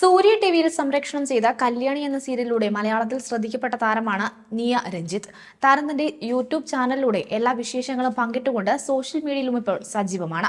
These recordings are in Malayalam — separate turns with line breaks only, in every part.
സൂര്യ ടിവിയിൽ സംരക്ഷണം ചെയ്ത കല്യാണി എന്ന സീരിയലിലൂടെ മലയാളത്തിൽ ശ്രദ്ധിക്കപ്പെട്ട താരമാണ് നിയ രഞ്ജിത്ത്. താരത്തിന്റെ തന്റെ യൂട്യൂബ് ചാനലിലൂടെ എല്ലാ വിശേഷങ്ങളും പങ്കിട്ടുകൊണ്ട് സോഷ്യൽ മീഡിയയിലും ഇപ്പോൾ സജീവമാണ്.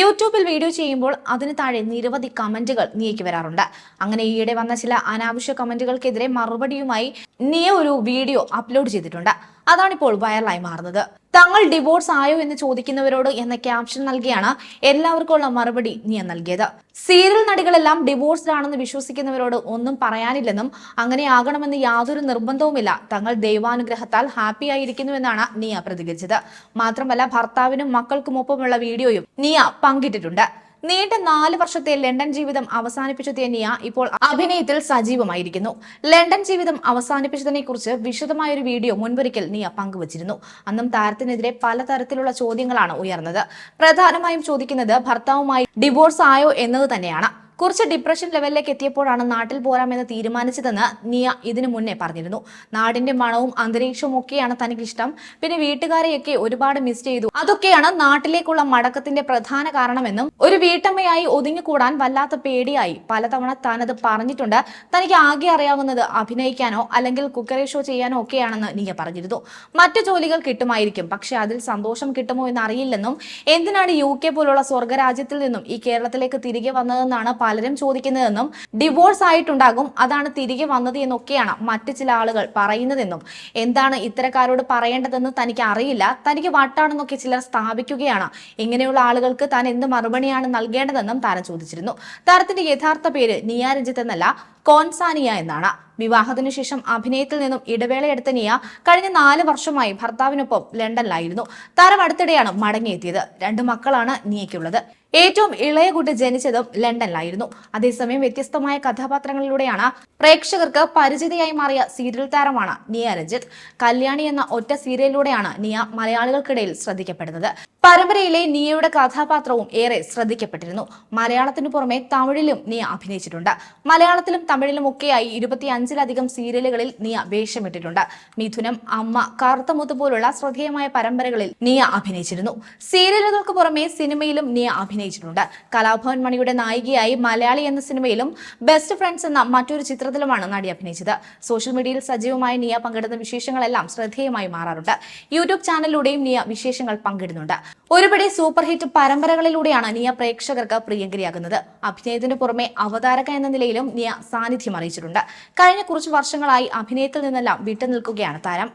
യൂട്യൂബിൽ വീഡിയോ ചെയ്യുമ്പോൾ അതിന് താഴെ നിരവധി കമന്റുകൾ നിയയ്ക്ക് വരാറുണ്ട് അങ്ങനെ ഈയിടെ വന്ന ചില അനാവശ്യ കമന്റുകൾക്കെതിരെ മറുപടിയുമായി നിയ ഒരു വീഡിയോ അപ്ലോഡ് ചെയ്തിട്ടുണ്ട്. അതാണിപ്പോൾ വൈറലായി മാറുന്നത്. തങ്ങൾ ഡിവോഴ്സ് ആയോ എന്ന് ചോദിക്കുന്നവരോട് എന്ന ക്യാപ്ഷൻ നൽകിയാണ് എല്ലാവർക്കുമുള്ള മറുപടി നിയ നൽകിയത്. സീരിയൽ നടികളെല്ലാം ഡിവോഴ്സ്ഡ് ആണെന്ന് വിശ്വസിക്കുന്നവരോട് ഒന്നും പറയാനില്ലെന്നും അങ്ങനെ ആകണമെന്ന് യാതൊരു നിർബന്ധവുമില്ല. തങ്ങൾ ദൈവാനുഗ്രഹത്താൽ ഹാപ്പി ആയിരിക്കുന്നുവെന്നാണ് നിയ പ്രതികരിച്ചത്. മാത്രമല്ല ഭർത്താവിനും മക്കൾക്കുമൊപ്പമുള്ള വീഡിയോയും നിയ പങ്കിട്ടിട്ടുണ്ട്. നീണ്ട നാല് വർഷത്തെ ലണ്ടൻ ജീവിതം അവസാനിപ്പിച്ചെത്തിയ നിയ ഇപ്പോൾ അഭിനയത്തിൽ സജീവമായിരിക്കുന്നു. ലണ്ടൻ ജീവിതം അവസാനിപ്പിച്ചതിനെ കുറിച്ച് വിശദമായ ഒരു വീഡിയോ മുൻപൊരിക്കൽ നിയ പങ്കുവച്ചിരുന്നു. അന്നും താരത്തിനെതിരെ പലതരത്തിലുള്ള ചോദ്യങ്ങളാണ് ഉയർന്നത്. പ്രധാനമായും ചോദിക്കുന്നത് ഭർത്താവുമായി ഡിവോഴ്സ് ആയോ എന്നത് തന്നെയാണ്. കുറച്ച് ഡിപ്രഷൻ ലെവലിലേക്ക് എത്തിയപ്പോഴാണ് നാട്ടിൽ പോരാമെന്ന് തീരുമാനിച്ചതെന്ന് നിയ ഇതിനു മുന്നേ പറഞ്ഞിരുന്നു. നാടിന്റെ മണവും അന്തരീക്ഷവും ഒക്കെയാണ് തനിക്ക് ഇഷ്ടം. പിന്നെ വീട്ടുകാരെയൊക്കെ ഒരുപാട് മിസ് ചെയ്തു. അതൊക്കെയാണ് നാട്ടിലേക്കുള്ള മടക്കത്തിന്റെ പ്രധാന കാരണമെന്നും ഒരു വീട്ടമ്മയായി ഒതുങ്ങിക്കൂടാൻ വല്ലാത്ത പേടിയായി പലതവണ താനത് പറഞ്ഞിട്ടുണ്ട്. തനിക്ക് ആകെ അറിയാവുന്നത് അഭിനയിക്കാനോ അല്ലെങ്കിൽ കുക്കറി ഷോ ചെയ്യാനോ ഒക്കെയാണെന്ന് നിയ പറഞ്ഞിരുന്നു. മറ്റു ജോലികൾ കിട്ടുമായിരിക്കും. പക്ഷെ അതിൽ സന്തോഷം കിട്ടുമോ എന്ന് അറിയില്ലെന്നും എന്തിനാണ് യു കെ പോലുള്ള സ്വർഗരാജ്യത്തിൽ നിന്നും ഈ കേരളത്തിലേക്ക് തിരികെ വന്നതെന്നാണ് പലരും ചോദിക്കുന്നതെന്നും ഡിവോഴ്സ് ആയിട്ടുണ്ടാകും അതാണ് തിരികെ വന്നത് എന്നൊക്കെയാണ് മറ്റു ചില ആളുകൾ പറയുന്നതെന്നും. എന്താണ് ഇത്തരക്കാരോട് പറയേണ്ടതെന്ന് തനിക്ക് അറിയില്ല തനിക്ക് വട്ടാണെന്നൊക്കെ ചിലർ സ്ഥാപിക്കുകയാണ്. ഇങ്ങനെയുള്ള ആളുകൾക്ക് താൻ എന്ത് മറുപടിയാണ് നൽകേണ്ടതെന്നും താരം ചോദിച്ചിരുന്നു. താരത്തിന്റെ യഥാർത്ഥ പേര് നിയ എന്നല്ല കോൺസാനിയ എന്നാണ്. വിവാഹത്തിനു ശേഷം അഭിനയത്തിൽ നിന്നും ഇടവേളയെടുത്ത നിയ കഴിഞ്ഞ നാല് വർഷമായി ഭർത്താവിനൊപ്പം ലണ്ടനിലായിരുന്നു. താരം അടുത്തിടെയാണ് മടങ്ങിയെത്തിയത്. രണ്ട് മക്കളാണ് നിയയ്ക്കുള്ളത്. ഏറ്റവും ഇളയ കുട്ടി ജനിച്ചതും ലണ്ടനിലായിരുന്നു. അതേസമയം വ്യത്യസ്തമായ കഥാപാത്രങ്ങളിലൂടെയാണ് പ്രേക്ഷകർക്ക് പരിചിതയായി മാറിയ സീരിയൽ താരമാണ് നിയ രഞ്ജിത്ത്. കല്യാണി എന്ന ഒറ്റ സീരിയലിലൂടെയാണ് നിയ മലയാളികൾക്കിടയിൽ ശ്രദ്ധിക്കപ്പെടുന്നത്. പരമ്പരയിലെ നിയയുടെ കഥാപാത്രവും ഏറെ ശ്രദ്ധിക്കപ്പെട്ടിരുന്നു. മലയാളത്തിനു പുറമെ തമിഴിലും നിയ അഭിനയിച്ചിട്ടുണ്ട്. മലയാളത്തിലും തമിഴിലും ഒക്കെയായി ഇരുപത്തിയഞ്ചിലധികം സീരിയലുകളിൽ നിയ വേഷമിട്ടിട്ടുണ്ട്. മിഥുനം അമ്മ കറുത്തമുത്ത് പോലുള്ള ശ്രദ്ധേയമായ പരമ്പരകളിൽ നിയ അഭിനയിച്ചിരുന്നു. സീരിയലുകൾക്ക് പുറമെ സിനിമയിലും നിയ അഭിനയിച്ചിട്ടുണ്ട്. കലാഭവൻ മണിയുടെ നായികയായി മലയാളി എന്ന സിനിമയിലും ബെസ്റ്റ് ഫ്രണ്ട്സ് എന്ന മറ്റൊരു ചിത്രത്തിലുമാണ് നടി അഭിനയിച്ചത്. സോഷ്യൽ മീഡിയയിൽ സജീവമായ നിയ പങ്കിടുന്ന വിശേഷങ്ങളെല്ലാം ശ്രദ്ധേയമായി മാറാറുണ്ട്. യൂട്യൂബ് ചാനലിലൂടെയും നിയ വിശേഷങ്ങൾ പങ്കിടുന്നുണ്ട്. ഒരുപടി സൂപ്പർ ഹിറ്റ് പരമ്പരകളിലൂടെയാണ് നിയ പ്രേക്ഷകർക്ക് പ്രിയങ്കരിയാകുന്നത്. അഭിനയത്തിന് പുറമെ അവതാരക എന്ന നിലയിലും നിയ സാന്നിധ്യം അറിയിച്ചിട്ടുണ്ട്. കഴിഞ്ഞ കുറച്ച് വർഷങ്ങളായി അഭിനയത്തിൽ നിന്നെല്ലാം വിട്ടുനിൽക്കുകയാണ് താരം.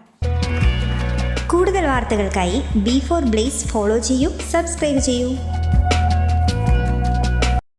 കൂടുതൽ വാർത്തകൾക്കായി ബി ഫോർ ബ്ലേസ് ഫോളോ ചെയ്യൂ സബ്സ്ക്രൈബ് ചെയ്യൂ.